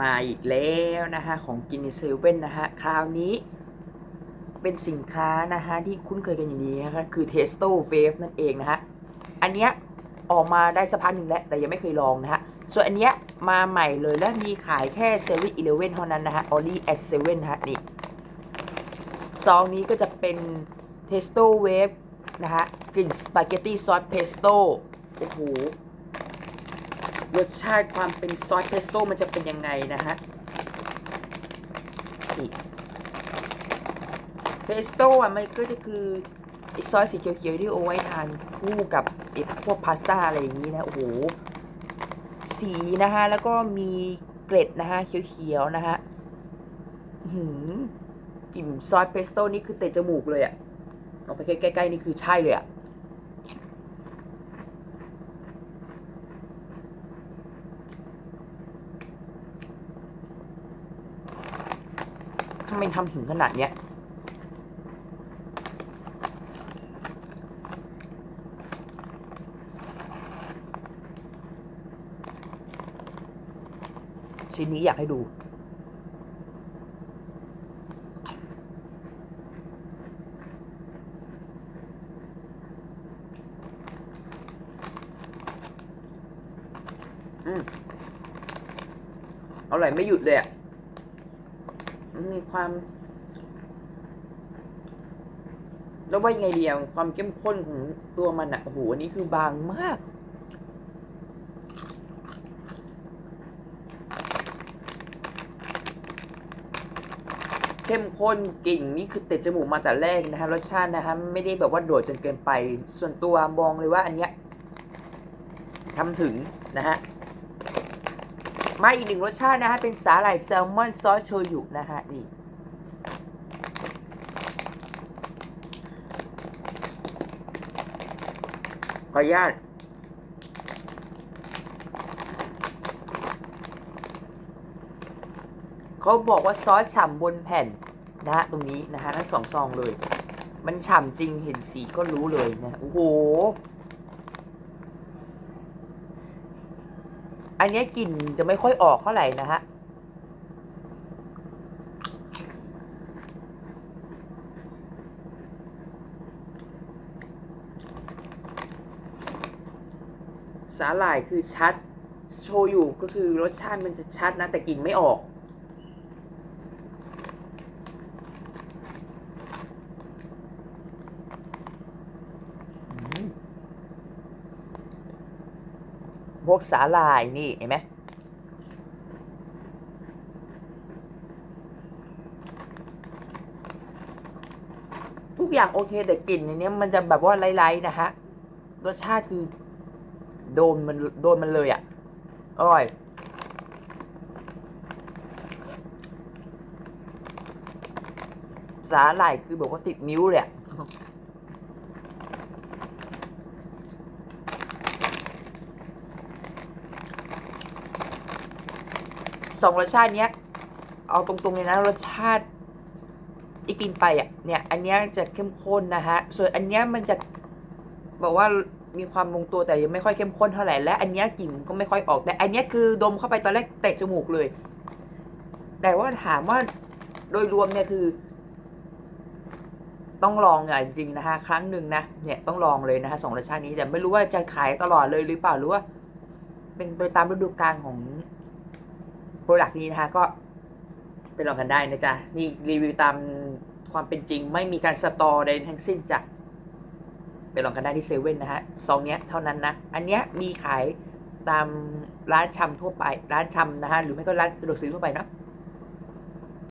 มาอีกแล้วนะฮะของกินเซเว่นนะฮะคราวนี้เป็นสินค้านะฮะที่คุ้นเคยกันอย่างนี้นะคะคือ Testo Wave นั่นเองนะฮะอันเนี้ยออกมาได้สักพักหนึ่งแล้วแต่ยังไม่เคยลองนะฮะส่วนอันเนี้ยมาใหม่เลยและมีขายแค่7 e เ e ่ e เท่านั้นนะฮะ Only at 7นะฮะนี่ซองนี้ก็จะเป็น Testo Wave นะฮะกลิ่นสปาเกตตี้ซอสเพสโต้โอ้โห รสชาติความเป็นซอสเพสโต้มันจะเป็นยังไงนะฮะเพสโต้อะมันก็จะคือไอซอสสีเขียวๆที่เอาไว้ทานคู่กับไอพวกพาสต้าอะไรอย่างนี้นะ โอ้โห สีนะฮะ แล้วก็มีเกล็ดนะฮะ เขียวๆนะฮะหือกลิ่นซอสเพสโต้นี่คือเตะจมูกเลยอะออกไปใกล้ๆนี่คือใช่เลยอะ ทำไมทำถึงขนาดเนี้ยชิ้นนี้อยากให้ดู อืมอร่อยไม่หยุดเลยอะ มันมีความแล้วว่ายังไงเดียวความเข้มข้นของตัวมันอะโอ้โหอันนี้คือบางมาก เข้มข้นกลิ่นนี่คือเตะจมูกมาแต่แรกนะฮะรสชาตินะฮะไม่ได้แบบว่าโดดจนเกินไป ส่วนตัวมองเลยว่าอันเนี้ยทำถึงนะฮะ มาอีกหนึ่งรสชาตินะฮะเป็นสาหร่ายแซลมอนซอสโชยุนะฮะนี่ขออนุญาตเขาบอกว่าซอสฉ่ำบนแผ่นนะฮะตรงนี้นะฮะทั้งสองซองเลย มันฉ่ำจริงเห็นสีก็รู้เลยนะโอ้โห อันนี้กลิ่นจะไม่ค่อยออกเท่าไหร่นะฮะสาหร่ายคือชัด โชยุก็คือรสชาติมันจะชัดนะ แต่กลิ่นไม่ออก พวกสาหร่ายนี่เห็นไหมทุกอย่างโอเคแต่กลิ่นในนี้มันจะแบบว่าไล่ๆนะฮะรสชาติคือ โดนมันโดนมันเลยอะ่ะอร่อยสาหร่ายคือแบบว่าติดนิ้วเลยอะ สองรสชาติเนี้ย เอาตรงๆเลยนะ รสชาติอีกินไปอะเนี่ยอันเนี้ยจะเข้มข้นนะฮะส่วนอันเนี้ยมันจะบอกว่ามีความลงตัวแต่ยังไม่ค่อยเข้มข้นเท่าไหร่และอันเนี้ยกลิ่นก็ไม่ค่อยออก แต่อันเนี้ยคือดมเข้าไปตอนแรกเตะจมูกเลย แต่ว่าถามว่าโดยรวมเนี่ยคือ ต้องลองอะจริงนะฮะครั้งหนึ่งนะเนี่ยต้องลองเลยนะฮะสองรสชาตินี้แต่ไม่รู้ว่าจะขายตลอดเลยหรือเปล่าหรือว่าเป็นไปตามฤดูกาลของ รดักต์นี้นะคะก็ไปลองกันได้นะจ๊ะนี่รีวิวตามความเป็นจริง ไม่มีการสตอใดทั้งสิ้นจ้ะไปลองกันได้ที่เซเว่นนะฮะซองเนี้ยเท่านั้นนะ อันเนี้ยมีขายตามร้านชำทั่วไป ร้านชำนะฮะหรือไม่ก็ร้านสะดวกซื้อทั่วไปเนาะ